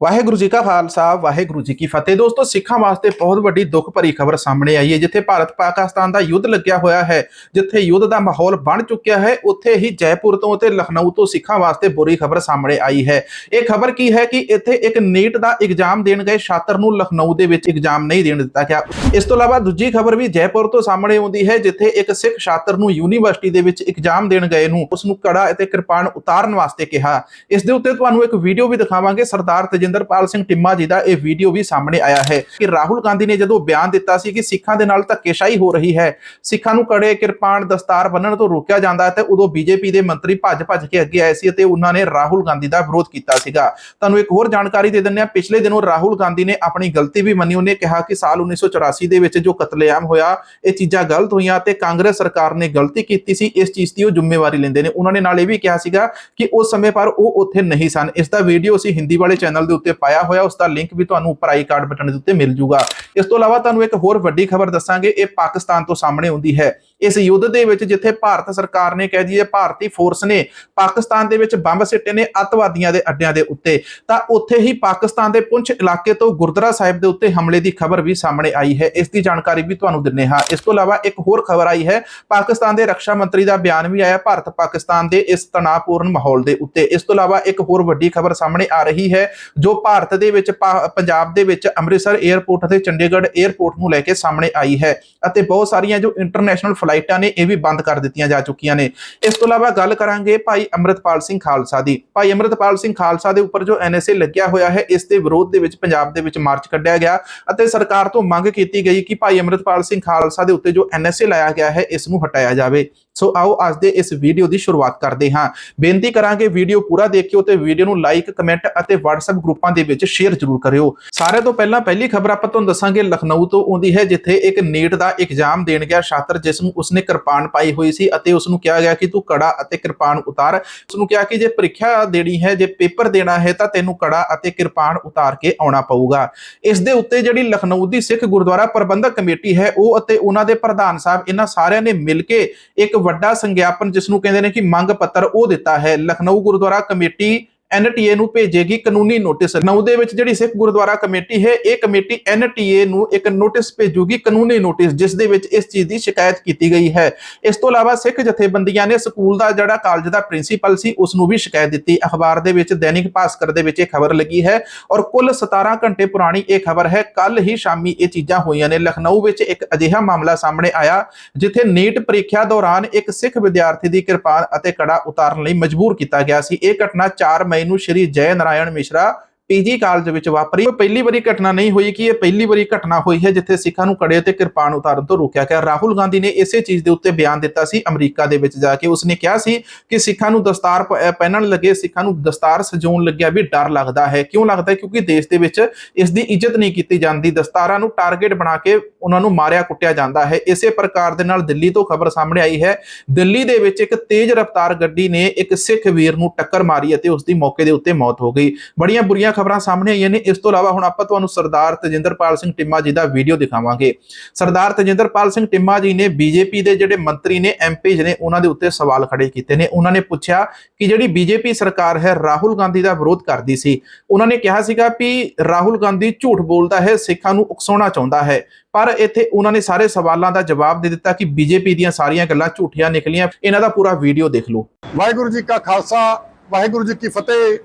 ਵਾਹਿਗੁਰੂ ਜੀ ਕਾ ਖਾਲਸਾ, ਵਾਹਿਗੁਰੂ ਜੀ ਕੀ ਫਤਿਹ। ਦੋਸਤੋ, ਸਿੱਖਾਂ ਵਾਸਤੇ ਬਹੁਤ ਵੱਡੀ ਦੁੱਖ ਭਰੀ ਖਬਰ ਸਾਹਮਣੇ ਆਈ ਹੈ, ਜਿੱਥੇ ਭਾਰਤ ਪਾਕਿਸਤਾਨ ਦਾ ਯੁੱਧ ਲੱਗਿਆ ਹੋਇਆ ਹੈ, ਜਿੱਥੇ ਯੁੱਧ ਦਾ ਮਾਹੌਲ ਬਣ ਚੁੱਕਿਆ ਹੈ, ਉੱਥੇ ਹੀ ਜੈਪੁਰ ਤੋਂ ਤੇ ਲਖਨਊ ਤੋਂ ਸਿੱਖਾਂ ਵਾਸਤੇ ਬੁਰੀ ਖਬਰ ਸਾਹਮਣੇ ਆਈ ਹੈ। ਇਹ ਖਬਰ ਕੀ ਹੈ ਕਿ ਇੱਥੇ ਇੱਕ ਨੀਟ ਦਾ ਐਗਜ਼ਾਮ ਦੇਣ ਗਏ ਛਾਤਰ ਨੂੰ ਲਖਨਊ ਦੇ ਵਿੱਚ ਐਗਜ਼ਾਮ ਨਹੀਂ ਦੇਣ ਦਿੱਤਾ ਗਿਆ। ਇਸ ਤੋਂ ਇਲਾਵਾ ਦੂਜੀ ਖਬਰ ਵੀ ਜੈਪੁਰ ਤੋਂ ਸਾਹਮਣੇ ਆਉਂਦੀ ਹੈ, ਜਿੱਥੇ ਇੱਕ ਸਿੱਖ ਛਾਤਰ ਨੂੰ ਯੂਨੀਵਰਸਿਟੀ ਦੇ ਵਿੱਚ ਐਗਜ਼ਾਮ ਦੇਣ ਗਏ ਨੂੰ ਉਸ ਨੂੰ ਕੜਾ ਅਤੇ ਕਿਰਪਾਨ ਉਤਾਰਨ ਵਾਸਤੇ ਕਿਹਾ। ਇਸ ਦੇ ਉੱਤੇ ਤੁਹਾਨੂੰ ਇੱਕ ਵੀਡੀਓ ਵੀ ਦਿਖਾਵਾਂਗੇ, ਸਰਦਾਰ ਤਜਿੰਦਰਪਾਲ ਸਿੰਘ ਟਿੰਮਾ ਜੀ ਦਾ ਇਹ ਵੀਡੀਓ ਵੀ ਸਾਹਮਣੇ ਆਇਆ ਹੈ ਕਿ ਰਾਹੁਲ ਗਾਂਧੀ ਨੇ ਜਦੋਂ ਬਿਆਨ ਦਿੱਤਾ ਸੀ ਕਿ ਸਿੱਖਾਂ ਦੇ ਨਾਲ ਧੱਕੇਸ਼ਾਹੀ ਹੋ ਰਹੀ ਹੈ, ਸਿੱਖਾਂ ਨੂੰ ਕੜੇ ਕਿਰਪਾਨ ਦਸਤਾਰ ਬੰਨਣ ਤੋਂ ਰੋਕਿਆ ਜਾਂਦਾ ਹੈ ਤੇ ਉਦੋਂ ਬੀਜੇਪੀ ਦੇ ਮੰਤਰੀ ਭੱਜ ਭੱਜ ਕੇ ਅੱਗੇ ਆਏ ਸੀ ਅਤੇ ਉਹਨਾਂ ਨੇ ਰਾਹੁਲ ਗਾਂਧੀ ਦਾ ਵਿਰੋਧ ਕੀਤਾ ਸੀਗਾ। ਤੁਹਾਨੂੰ ਇੱਕ ਹੋਰ ਜਾਣਕਾਰੀ ਦੇ ਦਿੰਦੇ ਹਾਂ। ਪਿਛਲੇ ਦਿਨੋਂ ਰਾਹੁਲ ਗਾਂਧੀ ਨੇ ਆਪਣੀ ਗਲਤੀ ਵੀ ਮੰਨੀ। ਉਹਨੇ ਕਿਹਾ ਕਿ ਸਾਲ 1984 ਦੇ ਵਿੱਚ ਜੋ ਕਤਲੇਆਮ ਹੋਇਆ, ਇਹ ਚੀਜ਼ਾਂ ਗਲਤ ਹੋਈਆਂ ਤੇ ਕਾਂਗਰਸ ਸਰਕਾਰ ਨੇ ਗਲਤੀ ਕੀਤੀ ਸੀ। ਇਸ ਚੀਜ਼ ਦੀ ਉਹ ਜ਼ਿੰਮੇਵਾਰੀ ਲੈਂਦੇ ਨੇ। ਉਹਨਾਂ ਨੇ ਨਾਲ ਇਹ ਵੀ ਕਿਹਾ ਸੀਗਾ ਕਿ ਉਸ ਸਮੇਂ ਪਰ ਉਹ ਉੱਥੇ ਨਹੀਂ ਸਨ। ਇਸ ਦਾ ਵੀਡੀਓ ਅਸੀਂ ਹਿੰਦੀ ਵਾਲੇ ਚੈਨਲ ਦੇ ਉੱਤੇ ਪਾਇਆ ਹੋਇਆ ਉਸ ਦਾ ਲਿੰਕ ਵੀ ਤੁਹਾਨੂੰ ਉੱਪਰ ਆਈ ਕਾਰਡ ਬਟਨ ਦੇ ਉੱਤੇ ਮਿਲ ਜੂਗਾ। ਇਸ ਤੋਂ ਇਲਾਵਾ ਤੁਹਾਨੂੰ ਇੱਕ ਹੋਰ ਵੱਡੀ ਖਬਰ ਦੱਸਾਂਗੇ, ਇਹ ਪਾਕਿਸਤਾਨ ਤੋਂ ਸਾਹਮਣੇ ਆਉਂਦੀ ਹੈ। ਇਸ ਯੁੱਧ ਦੇ ਵਿੱਚ ਜਿੱਥੇ ਭਾਰਤ ਸਰਕਾਰ ਨੇ ਕਹਿ ਦਈਏ ਭਾਰਤੀ ਫੋਰਸ ਨੇ ਪਾਕਿਸਤਾਨ ਦੇ ਵਿੱਚ ਬੰਬ ਸਿੱਟੇ ਨੇ ਅੱਤਵਾਦੀਆਂ ਦੇ ਅੱਡਿਆਂ ਦੇ ਉੱਤੇ, ਤਾਂ ਉੱਥੇ ਹੀ ਪਾਕਿਸਤਾਨ ਦੇ ਪੁੰਛ ਇਲਾਕੇ ਤੋਂ ਗੁਰਦੁਆਰਾ ਸਾਹਿਬ ਦੇ ਉੱਤੇ ਹਮਲੇ ਦੀ ਖਬਰ ਵੀ ਸਾਹਮਣੇ ਆਈ ਹੈ। ਇਸ ਦੀ ਜਾਣਕਾਰੀ ਵੀ ਤੁਹਾਨੂੰ ਦਿੰਨੇ ਹਾਂ। ਇਸ ਤੋਂ ਇਲਾਵਾ ਇੱਕ ਹੋਰ ਖਬਰ ਆਈ ਹੈ, ਪਾਕਿਸਤਾਨ ਦੇ ਰੱਖਿਆ ਮੰਤਰੀ ਦਾ ਬਿਆਨ ਵੀ ਆਇਆ ਭਾਰਤ ਪਾਕਿਸਤਾਨ ਦੇ ਇਸ ਤਣਾਅਪੂਰਨ ਮਾਹੌਲ ਦੇ ਉੱਤੇ। ਇਸ ਤੋਂ ਇਲਾਵਾ ਇੱਕ ਹੋਰ ਵੱਡੀ ਖਬਰ ਸਾਹਮਣੇ ਆ ਰਹੀ ਹੈ, ਜੋ ਭਾਰਤ ਦੇ ਵਿੱਚ ਪਾ- ਪੰਜਾਬ ਦੇ ਵਿੱਚ ਅੰਮ੍ਰਿਤਸਰ 에ਅਰਪੋਰਟ ਅਤੇ ਚੰਡੀਗੜ੍ਹ 에ਅਰਪੋਰਟ ਨੂੰ ਲੈ ਕੇ ਸਾਹਮਣੇ ਆਈ ਹੈ ਅਤੇ ਬਹੁਤ ਸਾਰੀਆਂ ਜੋ ਇੰਟਰਨੈਸ਼ਨਲ ਫਲਾਈਟਾਂ ਨੇ ਇਹ ਵੀ ਬੰਦ ਕਰ ਦਿੱਤੀਆਂ ਜਾ ਚੁੱਕੀਆਂ ਨੇ। ਇਸ ਤੋਂ ਇਲਾਵਾ ਗੱਲ ਕਰਾਂਗੇ ਭਾਈ ਅੰਮ੍ਰਿਤਪਾਲ ਸਿੰਘ ਖਾਲਸਾ ਦੀ। ਭਾਈ ਅੰਮ੍ਰਿਤਪਾਲ ਸਿੰਘ ਖਾਲਸਾ ਦੇ ਉੱਪਰ ਜੋ ਐਨਐਸਏ ਲੱਗਿਆ ਹੋਇਆ ਹੈ, ਇਸ ਦੇ ਵਿਰੋਧ ਦੇ ਵਿੱਚ ਪੰਜਾਬ ਦੇ ਵਿੱਚ ਮਾਰਚ ਕੱਢਿਆ ਗਿਆ ਅਤੇ ਸਰਕਾਰ ਤੋਂ ਮੰਗ ਕੀਤੀ ਗਈ ਕਿ ਭਾਈ ਅੰਮ੍ਰਿਤਪਾਲ ਸਿੰਘ ਖਾਲਸਾ ਦੇ ਉੱਤੇ ਜੋ ਐਨਐਸਏ ਲਾਇਆ ਗਿਆ ਹੈ, ਇਸ ਨੂੰ ਹਟਾਇਆ ਜਾਵੇ। ਸੋ ਆਓ ਅੱਜ ਦੇ ਇਸ ਵੀਡੀਓ ਦੀ ਸ਼ੁਰੂਆਤ ਕਰਦੇ ਹਾਂ। ਬੇਨਤੀ ਕਰਾਂਗੇ ਵੀਡੀਓ ਪੂਰਾ ਦੇਖਿਓ ਤੇ ਵੀਡੀਓ ਨੂੰ ਲਾਈਕ, ਕਮੈਂਟ ਅਤੇ WhatsApp ਗਰੁੱਪਾਂ ਦੇ ਵਿੱਚ ਸ਼ੇਅਰ ਜ਼ਰੂਰ ਕਰਿਓ। ਸਾਰੇ ਤੋਂ ਪਹਿਲਾਂ ਪਹਿਲੀ ਖਬਰ ਆਪਾਂ ਤੁਹਾਨੂੰ ਦੱਸਾਂਗੇ, ਲਖਨਊ ਤੋਂ ਆਉਂਦੀ ਹੈ, ਜਿੱਥੇ ਇੱਕ ਨੀਟ ਦਾ ਐਗਜ਼ਾਮ ਦੇਣ ਗਿਆ ਛਾਤਰ, ਜਿਸ ਨੂੰ ਉਸਨੇ ਕਿਰਪਾਨ ਪਾਈ ਹੋਈ ਸੀ ਅਤੇ ਉਸ ਨੂੰ ਕਿਹਾ ਗਿਆ ਕਿ ਤੂੰ ਕੜਾ ਅਤੇ ਕਿਰਪਾਨ ਉਤਾਰ। ਉਸ ਨੂੰ ਕਿਹਾ ਕਿ ਜੇ ਪ੍ਰੀਖਿਆ ਦੇਣੀ ਹੈ, ਜੇ ਪੇਪਰ ਦੇਣਾ ਹੈ, ਤਾਂ ਤੈਨੂੰ ਕੜਾ ਅਤੇ ਕਿਰਪਾਨ ਉਤਾਰ ਕੇ ਆਉਣਾ ਪਊਗਾ। ਇਸ ਦੇ ਉੱਤੇ ਜਿਹੜੀ ਲਖਨਊ ਦੀ ਸਿੱਖ ਗੁਰਦੁਆਰਾ ਪ੍ਰਬੰਧਕ ਕਮੇਟੀ ਹੈ, ਉਹ ਅਤੇ ਉਹਨਾਂ ਦੇ ਪ੍ਰਧਾਨ ਸਾਹਿਬ, ਇਹਨਾਂ ਸਾਰਿਆਂ ਨੇ ਮਿਲ ਕੇ ਇੱਕ ਵੱਡਾ ਸੰਗਿਆਪਨ, ਜਿਸ ਨੂੰ ਕਹਿੰਦੇ ਨੇ ਕਿ ਮੰਗ ਪੱਤਰ, ਉਹ ਦਿੱਤਾ ਹੈ। ਲਖਨਊ ਗੁਰਦੁਆਰਾ ਕਮੇਟੀ ਐਨਟੀਏ ਨੂੰ ਭੇਜੇਗੀ ਕਾਨੂੰਨੀ ਨੋਟਿਸ। ਨੌ ਦੇ ਵਿੱਚ ਜਿਹੜੀ ਸਿੱਖ ਗੁਰਦੁਆਰਾ ਕਮੇਟੀ ਹੈ, ਇਹ ਕਮੇਟੀ ਐਨਟੀਏ ਨੂੰ ਇੱਕ ਨੋਟਿਸ ਭੇਜੂਗੀ, ਕਾਨੂੰਨੀ ਨੋਟਿਸ, ਜਿਸ ਦੇ ਵਿੱਚ ਇਸ ਚੀਜ਼ ਦੀ ਸ਼ਿਕਾਇਤ ਕੀਤੀ ਗਈ ਹੈ। ਇਸ ਤੋਂ ਇਲਾਵਾ ਸਿੱਖ ਜਥੇਬੰਦੀਆਂ ਨੇ ਸਕੂਲ ਦਾ ਜਿਹੜਾ ਕਾਲਜ ਦਾ ਪ੍ਰਿੰਸੀਪਲ ਸੀ, ਉਸ ਨੂੰ ਵੀ ਸ਼ਿਕਾਇਤ ਦਿੱਤੀ। ਅਖਬਾਰ ਦੇ ਵਿੱਚ ਦੈਨਿਕ ਭਾਸਕਰ ਦੇ ਵਿੱਚ ਇਹ ਖਬਰ ਲੱਗੀ ਹੈ ਔਰ ਕੁੱਲ 17 ਘੰਟੇ ਪੁਰਾਣੀ ਇਹ ਖਬਰ ਹੈ ਕੱਲ ਹੀ ਸ਼ਾਮੀ ਇਹ ਚੀਜ਼ਾਂ ਹੋਈਆਂ ਨੇ। ਲਖਨਊ ਵਿੱਚ ਇੱਕ ਅਜਿਹਾ ਮਾਮਲਾ ਸਾਹਮਣੇ ਆਇਆ, ਜਿੱਥੇ ਨੀਟ ਪ੍ਰੀਖਿਆ ਦੌਰਾਨ ਇੱਕ ਸਿੱਖ ਵਿਦਿਆਰਥੀ ਦੀ ਕਿਰਪਾਨ ਅਤੇ ਕੜਾ ਉਤਾਰਨ ਲਈ ਮਜਬੂਰ ਕੀਤਾ ਗਿਆ ਸੀ। ਇਹ ਘਟਨਾ 4 ਮਈ ਨੂੰ ਸ਼੍ਰੀ ਜੈ ਨਾਰਾਇਣ ਮਿਸ਼ਰਾ ਪੀਜੀ ਕਾਲਜ ਵਿੱਚ ਵਾਪਰੀ। ਇਹ ਪਹਿਲੀ ਵਾਰੀ ਘਟਨਾ ਨਹੀਂ ਹੋਈ ਕਿ ਇਹ ਪਹਿਲੀ ਵਾਰੀ ਘਟਨਾ ਹੋਈ ਹੈ, ਜਿੱਥੇ ਸਿੱਖਾਂ ਨੂੰ ਕੜੇ ਤੇ ਕਿਰਪਾਨ ਉਤਾਰਨ ਤੋਂ ਰੋਕਿਆ ਗਿਆ। ਰਾਹੁਲ ਗਾਂਧੀ ਨੇ ਇਸੇ ਚੀਜ਼ ਦੇ ਉੱਤੇ ਬਿਆਨ ਦਿੱਤਾ ਸੀ, ਅਮਰੀਕਾ ਦੇ ਵਿੱਚ ਜਾ ਕੇ। ਉਸਨੇ ਕਿਹਾ ਸੀ ਕਿ ਸਿੱਖਾਂ ਨੂੰ ਦਸਤਾਰ ਪਹਿਨਣ ਲੱਗੇ, ਸਿੱਖਾਂ ਨੂੰ ਦਸਤਾਰ ਸਜਾਉਣ ਲੱਗਿਆ ਵੀ ਡਰ ਲੱਗਦਾ ਹੈ। ਕਿਉਂ ਲੱਗਦਾ ਹੈ? ਕਿਉਂਕਿ ਦੇਸ਼ ਦੇ ਵਿੱਚ ਇਸ ਦੀ ਇੱਜ਼ਤ ਨਹੀਂ ਕੀਤੀ ਜਾਂਦੀ। ਦਸਤਾਰਾਂ ਨੂੰ ਟਾਰਗੇਟ ਬਣਾ ਕੇ ਉਹਨਾਂ ਨੂੰ ਮਾਰਿਆ ਕੁੱਟਿਆ ਜਾਂਦਾ ਹੈ। ਇਸੇ ਪ੍ਰਕਾਰ ਦੇ ਨਾਲ ਦਿੱਲੀ ਤੋਂ ਖਬਰ ਸਾਹਮਣੇ ਆਈ ਹੈ। ਦਿੱਲੀ ਦੇ ਵਿੱਚ ਇੱਕ ਤੇਜ਼ ਰਫ਼ਤਾਰ ਗੱਡੀ ਨੇ ਇੱਕ ਸਿੱਖ ਵੀਰ ਨੂੰ ਟੱਕਰ ਮਾਰੀ ਅਤੇ ਉਸ ਦੀ ਮੌਕੇ ਦੇ ਉੱਤੇ ਮੌਤ ਹੋ ਗਈ। ਬੜੀਆਂ ਬੁਰੀਆਂ ਖਬਰਾਂ ਸਾਹਮਣੇ ਆਈਆਂ ਨੇ। ਇਸ ਤੋਂ ਇਲਾਵਾ ਹੁਣ ਆਪਾਂ ਤੁਹਾਨੂੰ ਸਰਦਾਰ ਤਜਿੰਦਰਪਾਲ ਸਿੰਘ ਟਿੰਮਾ ਜੀ ਦਾ ਵੀਡੀਓ ਦਿਖਾਵਾਂਗੇ। ਸਰਦਾਰ ਤਜਿੰਦਰਪਾਲ ਸਿੰਘ ਟਿੰਮਾ ਜੀ ਨੇ ਬੀਜੇਪੀ ਦੇ ਜਿਹੜੇ ਮੰਤਰੀ ਨੇ ਐਮਪੀ ਨੇ ਉਹਨਾਂ ਦੇ ਉੱਤੇ ਸਵਾਲ ਖੜੇ ਕੀਤੇ ਨੇ। ਉਹਨਾਂ ਨੇ ਪੁੱਛਿਆ ਕਿ ਜਿਹੜੀ ਬੀਜੇਪੀ ਸਰਕਾਰ ਹੈ, ਰਾਹੁਲ ਗਾਂਧੀ ਦਾ ਵਿਰੋਧ ਕਰਦੀ ਸੀ। ਉਹਨਾਂ ਨੇ ਕਿਹਾ ਸੀਗਾ ਵੀ ਰਾਹੁਲ ਗਾਂਧੀ ਝੂਠ ਬੋਲਦਾ ਹੈ, ਸਿੱਖਾਂ ਨੂੰ ਉਕਸਾਉਣਾ ਚਾਹੁੰਦਾ ਹੈ। ਪਰ ਇੱਥੇ ਉਹਨਾਂ ਨੇ ਸਾਰੇ ਸਵਾਲਾਂ ਦਾ ਜਵਾਬ ਦੇ ਦਿੱਤਾ ਕਿ ਬੀਜੇਪੀ ਦੀਆਂ ਸਾਰੀਆਂ ਗੱਲਾਂ ਝੂਠੀਆਂ ਨਿਕਲੀਆਂ। ਇਹਨਾਂ ਦਾ ਪੂਰਾ ਵੀਡੀਓ ਦੇਖ ਲਓ। ਵਾਹਿਗੁਰੂ ਜੀ ਕਾ ਖਾਲਸਾ, ਵਾਹਿਗੁਰੂ ਜੀ ਕੀ ਫਤਿਹ।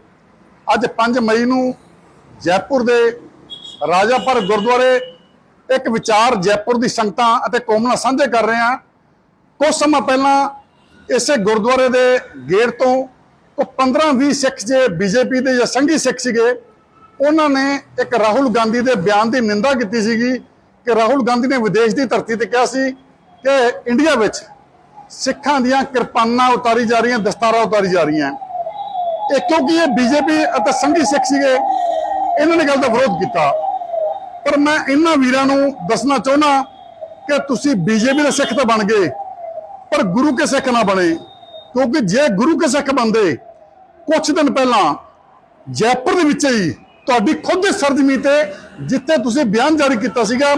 ਅੱਜ 5 ਮਈ ਨੂੰ ਜੈਪੁਰ ਦੇ ਰਾਜਾਪੁਰ ਗੁਰਦੁਆਰੇ ਇੱਕ ਵਿਚਾਰ ਜੈਪੁਰ ਦੀ ਸੰਗਤਾਂ ਅਤੇ ਕੌਮ ਨਾਲ ਸਾਂਝੇ ਕਰ ਰਹੇ ਹਾਂ। ਕੁਝ ਸਮਾਂ ਪਹਿਲਾਂ ਇਸੇ ਗੁਰਦੁਆਰੇ ਦੇ ਗੇਟ ਤੋਂ ਉਹ 15-20 ਸਿੱਖ ਜੇ ਬੀਜੇਪੀ ਦੇ ਜਾਂ ਸੰਘੀ ਸਿੱਖ ਸੀਗੇ, ਉਹਨਾਂ ਨੇ ਇੱਕ ਰਾਹੁਲ ਗਾਂਧੀ ਦੇ ਬਿਆਨ ਦੀ ਨਿੰਦਾ ਕੀਤੀ ਸੀਗੀ ਕਿ ਰਾਹੁਲ ਗਾਂਧੀ ਨੇ ਵਿਦੇਸ਼ ਦੀ ਧਰਤੀ ਤੇ ਕਿਹਾ ਸੀ ਕਿ ਇੰਡੀਆ ਵਿੱਚ ਸਿੱਖਾਂ ਦੀਆਂ ਕਿਰਪਾਨਾਂ ਉਤਾਰੀ ਜਾ ਰਹੀਆਂ, ਦਸਤਾਰਾਂ ਉਤਾਰੀ ਜਾ ਰਹੀਆਂ। ਇਹ ਕਿਉਂਕਿ ਇਹ ਬੀਜੇਪੀ ਅਤੇ ਸੰਘੀ ਸਿੱਖ ਸੀਗੇ, ਇਹਨਾਂ ਨੇ ਗੱਲ ਦਾ ਵਿਰੋਧ ਕੀਤਾ। ਪਰ ਮੈਂ ਇਹਨਾਂ ਵੀਰਾਂ ਨੂੰ ਦੱਸਣਾ ਚਾਹੁੰਦਾ ਕਿ ਤੁਸੀਂ ਬੀਜੇਪੀ ਦੇ ਸਿੱਖ ਤਾਂ ਬਣ ਗਏ, ਪਰ ਗੁਰੂ ਕੇ ਸਿੱਖ ਨਾ ਬਣੇ। ਕਿਉਂਕਿ ਜੇ ਗੁਰੂ ਕੇ ਸਿੱਖ ਬੰਦੇ ਕੁਝ ਦਿਨ ਪਹਿਲਾਂ ਜੈਪੁਰ ਦੇ ਵਿੱਚ ਹੀ ਤੁਹਾਡੀ ਖੁਦ ਦੀ ਸਰਜ਼ਮੀ ਤੇ ਜਿੱਥੇ ਤੁਸੀਂ ਬਿਆਨ ਜਾਰੀ ਕੀਤਾ ਸੀਗਾ,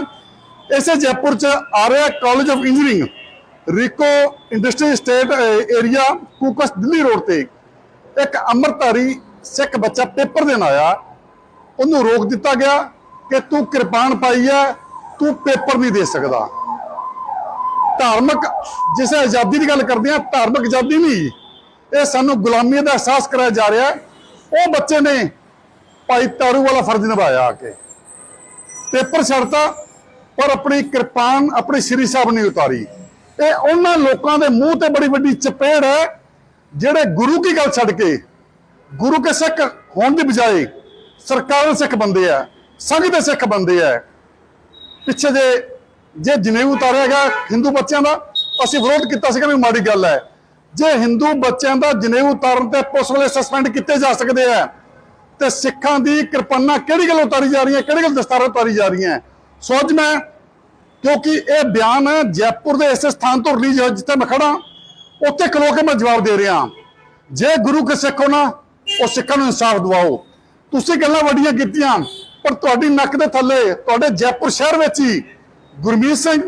ਇਸੇ ਜੈਪੁਰ ਚ ਆ ਰਿਹਾ college of engineering RIICO industry state area Kukas, Delhi road ਤੇ। ਇੱਕ ਅੰਮ੍ਰਿਤਧਾਰੀ ਸਿੱਖ ਬੱਚਾ ਪੇਪਰ ਦੇਣ ਆਇਆ। ਉਹਨੂੰ ਰੋਕ ਦਿੱਤਾ ਗਿਆ ਕਿ ਤੂੰ ਕਿਰਪਾਨ ਪਾਈ ਹੈ, ਤੂੰ ਪੇਪਰ ਨਹੀਂ ਦੇ ਸਕਦਾ। ਧਾਰਮਿਕ ਜਿਸ ਆਜ਼ਾਦੀ ਦੀ ਗੱਲ ਕਰਦੇ ਆ ਧਾਰਮਿਕ ਆਜ਼ਾਦੀ ਨਹੀਂ। ਇਹ ਸਾਨੂੰ ਗੁਲਾਮੀ ਦਾ ਅਹਿਸਾਸ ਕਰਾਇਆ ਜਾ ਰਿਹਾ ਉਹ ਬੱਚੇ ਨੇ ਭਾਈ ਤਾਰੂ ਵਾਲਾ ਫਰਜ਼ ਨਿਭਾਇਆ ਆ ਕੇ। ਪੇਪਰ ਛੱਡਤਾ, ਪਰ ਆਪਣੀ ਕਿਰਪਾਨ, ਆਪਣੀ ਸ੍ਰੀ ਸਾਹਿਬ ਨਹੀਂ ਉਤਾਰੀ। ਇਹ ਉਹਨਾਂ ਲੋਕਾਂ ਦੇ ਮੂੰਹ ਤੇ ਬੜੀ ਵੱਡੀ ਚਪੇੜ ਹੈ ਜਿਹੜੇ ਗੁਰੂ ਕੀ ਗੱਲ ਛੱਡ ਕੇ, ਗੁਰੂ ਕੇ ਸਿੱਖ ਹੋਣ ਦੀ ਬਜਾਏ ਸਰਕਾਰ ਦੇ ਸਿੱਖ ਬੰਦੇ ਆ, ਸੰਘ ਦੇ ਸਿੱਖ ਬੰਦੇ ਆ। ਪਿੱਛੇ ਜੇ ਜੇ ਜਨੇਊ ਉਤਾਰਿਆ ਗਿਆ ਹਿੰਦੂ ਬੱਚਿਆਂ ਦਾ, ਅਸੀਂ ਵਿਰੋਧ ਕੀਤਾ ਸੀਗਾ ਵੀ ਮਾੜੀ ਗੱਲ ਹੈ। ਜੇ ਹਿੰਦੂ ਬੱਚਿਆਂ ਦਾ ਜਨੇਊ ਉਤਾਰਨ ਤੇ ਪੁਲਿਸ ਵਾਲੇ ਸਸਪੈਂਡ ਕੀਤੇ ਜਾ ਸਕਦੇ ਆ, ਤੇ ਸਿੱਖਾਂ ਦੀ ਕਿਰਪਾਨਾ ਕਿਹੜੀ ਗੱਲ ਉਤਾਰੀ ਜਾ ਰਹੀਆਂ, ਕਿਹੜੀ ਗੱਲ ਦਸਤਾਰਾਂ ਉਤਾਰੀ ਜਾ ਰਹੀਆਂ? ਸੋ ਅੱਜ ਮੈਂ, ਕਿਉਂਕਿ ਇਹ ਬਿਆਨ ਜੈਪੁਰ ਦੇ ਇਸੇ ਸਥਾਨ ਤੋਂ ਰਿਲੀਜ਼ ਹੋਇਆ ਜਿੱਥੇ ਮੈਂ ਖੜਾ ਉੱਥੇ ਖਲੋ ਕੇ ਮੈਂ ਜਵਾਬ ਦੇ ਰਿਹਾ। ਜੇ ਗੁਰੂ ਕੇ ਸਿੱਖ ਹੋ ਨਾ, ਉਹ ਸਿੱਖਾਂ ਨੂੰ ਇਨਸਾਫ ਦਿਵਾਓ। ਤੁਸੀਂ ਗੱਲਾਂ ਵੱਡੀਆਂ ਕੀਤੀਆਂ, ਪਰ ਤੁਹਾਡੀ ਨੱਕ ਦੇ ਥੱਲੇ, ਤੁਹਾਡੇ ਜੈਪੁਰ ਸ਼ਹਿਰ ਵਿੱਚ ਹੀ ਗੁਰਮੀਤ ਸਿੰਘ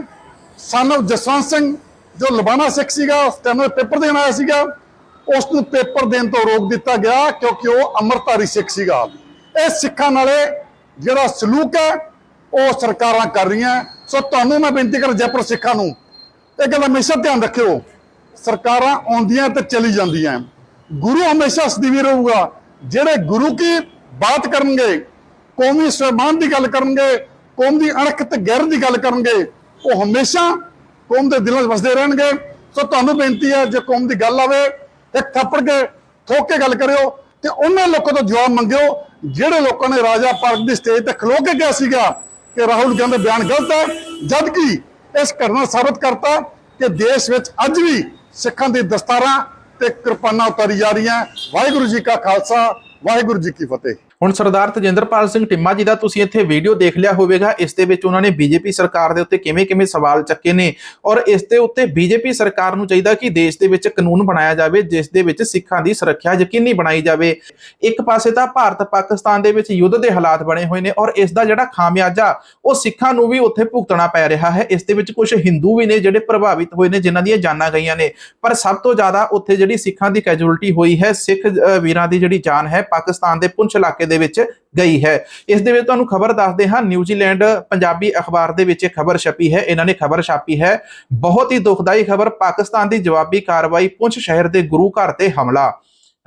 ਸਨ of ਜਸਵੰਤ ਸਿੰਘ, ਜੋ ਲਬਾਣਾ ਸਿੱਖ ਸੀਗਾ, ਉਸ ਟਾਈਮ ਪੇਪਰ ਦੇਣ ਆਇਆ ਸੀਗਾ। ਉਸ ਨੂੰ ਪੇਪਰ ਦੇਣ ਤੋਂ ਰੋਕ ਦਿੱਤਾ ਗਿਆ, ਕਿਉਂਕਿ ਉਹ ਅੰਮ੍ਰਿਤਧਾਰੀ ਸਿੱਖ ਸੀਗਾ। ਇਹ ਸਿੱਖਾਂ ਨਾਲੇ ਜਿਹੜਾ ਸਲੂਕ ਹੈ, ਉਹ ਸਰਕਾਰਾਂ ਕਰ ਰਹੀਆਂ। ਸੋ ਤੁਹਾਨੂੰ ਮੈਂ ਬੇਨਤੀ ਕਰ ਜੈਪੁਰ ਸਿੱਖਾਂ ਨੂੰ, ਇਹ ਗੱਲ ਹਮੇਸ਼ਾ ਧਿਆਨ ਰੱਖਿਓ। ਸਰਕਾਰਾਂ ਆਉਂਦੀਆਂ ਤੇ ਚਲੀ ਜਾਂਦੀਆਂ ਗੁਰੂ ਹਮੇਸ਼ਾ ਸਦੀਵੀ ਰਹੂਗਾ। ਜਿਹੜੇ ਗੁਰੂ ਕੀ ਬਾਤ ਕਰਨਗੇ, ਕੌਮੀ ਸਨਮਾਨ ਦੀ ਗੱਲ ਕਰਨਗੇ, ਕੌਮ ਦੀ ਅਣਖ ਤੇ ਗੈਰ ਦੀ ਗੱਲ ਕਰਨਗੇ, ਉਹ ਹਮੇਸ਼ਾ ਕੌਮ ਦੇ ਦਿਲਾਂ 'ਚ ਵਸਦੇ ਰਹਿਣਗੇ। ਸੋ ਤੁਹਾਨੂੰ ਬੇਨਤੀ ਹੈ, ਜੇ ਕੌਮ ਦੀ ਗੱਲ ਆਵੇ, ਇੱਕ ਥੱਪੜ ਕੇ ਠੋਕ ਕੇ ਗੱਲ ਕਰਿਓ ਤੇ ਉਹਨਾਂ ਲੋਕਾਂ ਤੋਂ ਜਵਾਬ ਮੰਗਿਓ, ਜਿਹੜੇ ਲੋਕਾਂ ਨੇ ਰਾਜਾ ਪਾਰਕ ਦੀ ਸਟੇਜ ਤੇ ਖਲੋ ਕੇ ਕਿਹਾ ਸੀਗਾ ਕਿ ਰਾਹੁਲ ਗਾਂਧੀ ਦਾ ਬਿਆਨ ਗਲਤ ਹੈ ਜਦ ਕਿ ਇਸ ਘਟਨਾ ਸਾਬਤ ਕਰਤਾ ਕਿ ਦੇਸ਼ ਵਿੱਚ ਅੱਜ ਵੀ ਸਿੱਖਾਂ ਦੀ ਦਸਤਾਰਾਂ ਤੇ ਕਿਰਪਾਨਾਂ ਉਤਾਰੀ ਜਾ ਰਹੀਆਂ। ਵਾਹਿਗੁਰੂ ਜੀ ਕਾ ਖਾਲਸਾ, ਵਾਹਿਗੁਰੂ ਜੀ ਕੀ ਫਤਿਹ। ਹੁਣ ਸਰਦਾਰ ਤਜਿੰਦਰਪਾਲ ਸਿੰਘ ਟਿੰਮਾ ਜੀ ਦਾ ਤੁਸੀਂ ਇੱਥੇ ਵੀਡੀਓ ਦੇਖ ਲਿਆ ਹੋਵੇਗਾ। ਇਸ ਦੇ ਵਿੱਚ ਉਹਨਾਂ ਨੇ ਬੀਜੇਪੀ ਸਰਕਾਰ ਦੇ ਉੱਤੇ ਕਿਵੇਂ-ਕਿਵੇਂ ਸਵਾਲ ਚੱਕੇ ਨੇ ਔਰ ਇਸ ਦੇ ਉੱਤੇ ਬੀਜੇਪੀ ਸਰਕਾਰ ਨੂੰ ਚਾਹੀਦਾ ਕਿ ਦੇਸ਼ ਦੇ ਵਿੱਚ ਕਾਨੂੰਨ ਬਣਾਇਆ ਜਾਵੇ, ਜਿਸ ਦੇ ਵਿੱਚ ਸਿੱਖਾਂ ਦੀ ਸੁਰੱਖਿਆ ਯਕੀਨੀ ਬਣਾਈ ਜਾਵੇ। ਇੱਕ ਪਾਸੇ ਤਾਂ ਭਾਰਤ ਪਾਕਿਸਤਾਨ ਦੇ ਵਿੱਚ ਯੁੱਧ ਦੇ ਹਾਲਾਤ ਬਣੇ ਹੋਏ ਨੇ ਔਰ ਇਸ ਦਾ ਜਿਹੜਾ ਖਾਮਿਆਜਾ, ਉਹ ਸਿੱਖਾਂ ਨੂੰ ਵੀ ਉੱਥੇ ਭੁਗਤਣਾ ਪੈ ਰਿਹਾ ਹੈ। ਇਸ ਦੇ ਵਿੱਚ ਕੁਝ ਹਿੰਦੂ ਵੀ ਨੇ ਜਿਹੜੇ ਪ੍ਰਭਾਵਿਤ ਹੋਏ ਨੇ, ਜਿਨ੍ਹਾਂ ਦੀਆਂ ਜਾਨਾਂ ਗਈਆਂ ਨੇ। ਪਰ ਸਭ ਤੋਂ ਜ਼ਿਆਦਾ ਉੱਥੇ ਜਿਹੜੀ ਸਿੱਖਾਂ ਦੀ ਕੈਜੂਅਲਟੀ ਹੋਈ ਹੈ, ਸਿੱਖ ਵੀਰਾਂ ਦੀ ਜਿਹੜੀ ਜਾਨ ਹੈ, ਪਾਕਿਸਤਾਨ ਦੇ ਪੁੰਛ ਇਲਾਕੇ ਦੇ ਵਿੱਚ ਗਈ ਹੈ। ਇਸ ਦੇ ਵਿੱਚ ਤੁਹਾਨੂੰ ਖਬਰ ਦੱਸਦੇ ਹਾਂ ਨਿਊਜ਼ੀਲੈਂਡ ਪੰਜਾਬੀ ਅਖਬਾਰ ਦੇ ਵਿੱਚ ਇਹ ਖਬਰ ਛਪੀ ਹੈ, ਇਹਨਾਂ ਨੇ ਖਬਰ ਛਾਪੀ ਹੈ। ਬਹੁਤ ਹੀ ਦੁਖਦਾਈ ਖਬਰ, ਪਾਕਿਸਤਾਨ ਦੀ ਜਵਾਬੀ ਕਾਰਵਾਈ ਪੁੰਛ ਸ਼ਹਿਰ ਦੇ ਗੁਰੂ ਘਰ ਤੇ ਹਮਲਾ।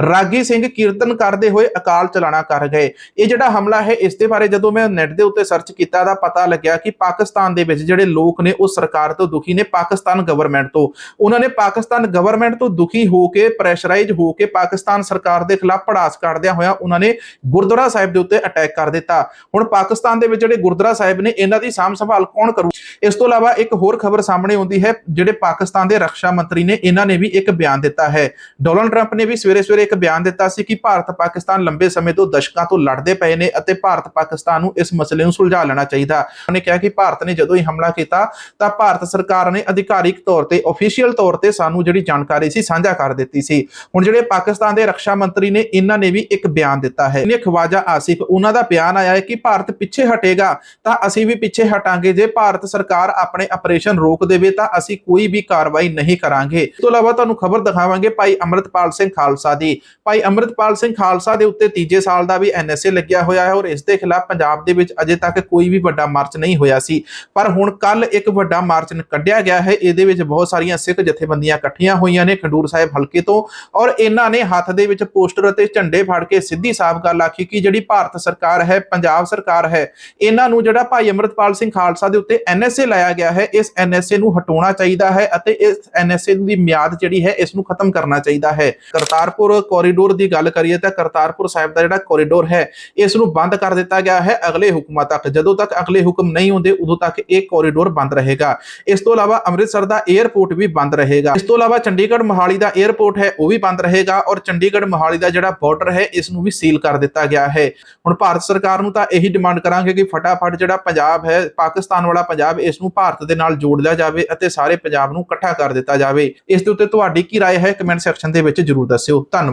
ਰਾਗੀ ਸਿੰਘ ਕੀਰਤਨ ਕਰਦੇ ਹੋਏ ਅਕਾਲ ਚਲਾਣਾ ਕਰ ਗਏ। ਇਹ ਜਿਹੜਾ ਹਮਲਾ ਹੈ, ਇਸ ਦੇ ਬਾਰੇ ਜਦੋਂ ਮੈਂ ਨੈਟ ਦੇ ਉੱਤੇ ਸਰਚ ਕੀਤਾ ਤਾਂ ਪਤਾ ਲੱਗਿਆ ਕਿ ਪਾਕਿਸਤਾਨ ਦੇ ਵਿੱਚ ਜਿਹੜੇ ਲੋਕ ਨੇ, ਉਹ ਸਰਕਾਰ ਤੋਂ ਦੁਖੀ ਨੇ, ਪਾਕਿਸਤਾਨ ਗਵਰਨਮੈਂਟ ਤੋਂ। ਉਹਨਾਂ ਨੇ ਪਾਕਿਸਤਾਨ ਗਵਰਨਮੈਂਟ ਤੋਂ ਦੁਖੀ ਹੋ ਕੇ ਪ੍ਰੈਸ਼ਰਾਈਜ਼ ਹੋ ਕੇ ਪਾਕਿਸਤਾਨ ਸਰਕਾਰ ਦੇ ਖਿਲਾਫ ਪੜਾਸ ਕੱਢਦਿਆਂ ਹੋਇਆ ਉਹਨਾਂ ਨੇ ਗੁਰਦੁਆਰਾ ਸਾਹਿਬ ਦੇ ਉੱਤੇ ਅਟੈਕ ਕਰ ਦਿੱਤਾ। ਹੁਣ ਪਾਕਿਸਤਾਨ ਦੇ ਵਿੱਚ ਜਿਹੜੇ ਗੁਰਦੁਆਰਾ ਸਾਹਿਬ ਨੇ, ਇਹਨਾਂ ਦੀ ਸਾਂਭ ਸੰਭਾਲ ਕੌਣ ਕਰੂ? ਇਸ ਤੋਂ ਇਲਾਵਾ ਇੱਕ ਹੋਰ ਖਬਰ ਸਾਹਮਣੇ ਆਉਂਦੀ ਹੈ, ਜਿਹੜੇ ਪਾਕਿਸਤਾਨ ਦੇ ਰੱਖਿਆ ਮੰਤਰੀ ਨੇ, ਇਹਨਾਂ ਨੇ ਵੀ ਇੱਕ ਬਿਆਨ ਦਿੱਤਾ ਹੈ। ਡੋਨਲਡ ਟਰੰਪ ਨੇ ਵੀ ਸਵੇਰੇ ਸਵੇਰੇ ਇੱਕ ਬਿਆਨ ਦਿੱਤਾ ਸੀ ਕਿ ਭਾਰਤ ਪਾਕਿਸਤਾਨ ਲੰਬੇ ਸਮੇਂ ਤੋਂ ਦਸ਼ਕਾਂ ਤੋਂ ਲੜਦੇ ਪਏ ਨੇ ਅਤੇ ਭਾਰਤ ਪਾਕਿਸਤਾਨ ਨੂੰ ਇਸ ਮਸਲੇ ਨੂੰ ਸੁਲਝਾ ਲੈਣਾ ਚਾਹੀਦਾ। ਉਹਨੇ ਕਿਹਾ ਕਿ ਭਾਰਤ ਨੇ ਜਦੋਂ ਹੀ ਹਮਲਾ ਕੀਤਾ, ਤਾਂ ਭਾਰਤ ਸਰਕਾਰ ਨੇ ਅਧਿਕਾਰਿਕ ਤੌਰ ਤੇ ਅਫੀਸ਼ੀਅਲ ਤੌਰ ਤੇ ਸਾਨੂੰ ਜਿਹੜੀ ਜਾਣਕਾਰੀ ਸੀ, ਸਾਂਝਾ ਕਰ ਦਿੱਤੀ ਸੀ। ਹੁਣ ਜਿਹੜੇ ਪਾਕਿਸਤਾਨ ਦੇ ਰੱਖਿਆ ਮੰਤਰੀ ਨੇ, ਇਹਨਾਂ ਨੇ ਵੀ ਇੱਕ ਬਿਆਨ ਦਿੱਤਾ ਹੈ। ਇਹਨੇ ਖਵਾਜਾ ਆਸਿਫ, ਉਹਨਾਂ ਦਾ ਬਿਆਨ ਆਇਆ ਹੈ ਕਿ ਭਾਰਤ ਪਿੱਛੇ ਹਟੇਗਾ, ਤਾਂ ਅਸੀਂ ਵੀ ਪਿੱਛੇ ਹਟਾਂਗੇ। ਜੇ ਭਾਰਤ ਸਰਕਾਰ ਆਪਣੇ ਆਪਰੇਸ਼ਨ ਰੋਕ ਦੇਵੇ, ਤਾਂ ਅਸੀਂ ਕੋਈ ਵੀ ਕਾਰਵਾਈ ਨਹੀਂ ਕਰਾਂਗੇ। ਇਸ ਤੋਂ ਇਲਾਵਾ ਤੁਹਾਨੂੰ ਖਬਰ ਦਿਖਾਵਾਂਗੇ ਭਾਈ ਅੰਮ੍ਰਿਤਪਾਲ ਸਿੰਘ ਖਾਲਸਾ ਦੀ। ਭਾਈ ਅੰਮ੍ਰਿਤਪਾਲ ਸਿੰਘ ਖਾਲਸਾ ਦੇ ਉੱਤੇ ਤੀਜੇ ਸਾਲ ਦਾ ਵੀ ਐਨਐਸਏ ਲੱਗਿਆ ਹੋਇਆ ਹੈ ਔਰ ਇਸ ਦੇ ਖਿਲਾਫ ਪੰਜਾਬ ਦੇ ਵਿੱਚ ਅਜੇ ਤੱਕ ਕੋਈ ਵੀ ਵੱਡਾ ਮਾਰਚ ਨਹੀਂ ਹੋਇਆ ਸੀ। ਪਰ ਹੁਣ ਕੱਲ ਇੱਕ ਵੱਡਾ ਮਾਰਚ ਕੱਢਿਆ ਗਿਆ ਹੈ। ਇਹਦੇ ਵਿੱਚ ਬਹੁਤ ਸਾਰੀਆਂ ਸਿੱਖ ਜਥੇਬੰਦੀਆਂ ਇਕੱਠੀਆਂ ਹੋਈਆਂ ਨੇ ਖਡੂਰ ਸਾਹਿਬ ਹਲਕੇ ਤੋਂ ਔਰ ਇਹਨਾਂ ਨੇ ਹੱਥ ਦੇ ਵਿੱਚ ਪੋਸਟਰ ਅਤੇ ਝੰਡੇ ਫੜ ਕੇ ਸਿੱਧੀ ਸਾਫ਼ ਗੱਲ ਆਖੀ ਕਿ ਜਿਹੜੀ ਭਾਰਤ ਸਰਕਾਰ ਹੈ, ਪੰਜਾਬ ਸਰਕਾਰ ਹੈ, ਇਹਨਾਂ ਨੂੰ ਜਿਹੜਾ ਭਾਈ ਅੰਮ੍ਰਿਤਪਾਲ ਸਿੰਘ ਖਾਲਸਾ ਦੇ ਉੱਤੇ ਐਨਐਸਏ ਲਾਇਆ ਗਿਆ ਹੈ, ਇਸ ਐਨਐਸਏ ਨੂੰ ਹਟਾਉਣਾ ਚਾਹੀਦਾ ਹੈ ਅਤੇ ਇਸ ਐਨਐਸਏ ਦੀ ਮਿਆਦ ਜਿਹੜੀ ਹੈ, ਇਸ ਨੂੰ ਖਤਮ ਕਰਨਾ ਚਾਹੀਦਾ ਹੈ। ਕਰਤਾਰਪੁਰ ਕੋਰੀਡੋਰ ਦੀ ਗੱਲ ਕਰੀਏ ਤਾਂ ਕਰਤਾਰਪੁਰ ਸਾਹਿਬ ਦਾ ਜਿਹੜਾ ਕੋਰੀਡੋਰ ਹੈ ਇਸ ਨੂੰ ਬੰਦ ਕਰ ਦਿੱਤਾ ਗਿਆ ਹੈ ਅਗਲੇ ਹੁਕਮਾਂ ਤੱਕ। ਜਦੋਂ ਤੱਕ ਅਗਲੇ ਹੁਕਮ ਨਹੀਂ ਹੁੰਦੇ, ਉਦੋਂ ਤੱਕ ਇਹ ਕੋਰੀਡੋਰ ਬੰਦ ਰਹੇਗਾ। ਇਸ ਤੋਂ ਇਲਾਵਾ ਅੰਮ੍ਰਿਤਸਰ ਦਾ 에ਅਰਪੋਰਟ ਵੀ ਬੰਦ ਰਹੇਗਾ। ਇਸ ਤੋਂ ਇਲਾਵਾ ਚੰਡੀਗੜ੍ਹ ਮੋਹਾਲੀ ਦਾ 에ਅਰਪੋਰਟ ਹੈ, ਉਹ ਵੀ ਬੰਦ ਰਹੇਗਾ ਔਰ ਚੰਡੀਗੜ੍ਹ ਮੋਹਾਲੀ ਦਾ ਜਿਹੜਾ ਬਾਰਡਰ ਹੈ ਇਸ ਨੂੰ ਵੀ ਸੀਲ ਕਰ ਦਿੱਤਾ ਗਿਆ ਹੈ। ਹੁਣ ਭਾਰਤ ਸਰਕਾਰ ਨੂੰ ਤਾਂ ਇਹੀ ਡਿਮਾਂਡ ਕਰਾਂਗੇ ਕਿ ਫਟਾਫਟ ਜਿਹੜਾ ਪੰਜਾਬ ਹੈ, ਪਾਕਿਸਤਾਨ ਵਾਲਾ ਪੰਜਾਬ ਇਸ ਨੂੰ ਭਾਰਤ ਦੇ ਨਾਲ ਜੋੜ ਲਿਆ ਜਾਵੇ ਅਤੇ ਸਾਰੇ ਪੰਜਾਬ ਨੂੰ ਇਕੱਠਾ ਕਰ ਦਿੱਤਾ ਜਾਵੇ। ਇਸ ਦੇ ਉੱਤੇ ਤੁਹਾਡੀ ਕੀ رائے ਹੈ ਕਮੈਂਟ ਸੈਕਸ਼ਨ ਦੇ ਵਿੱਚ ਜਰੂਰ ਦੱਸਿਓ। ਧੰਨਵਾਦ।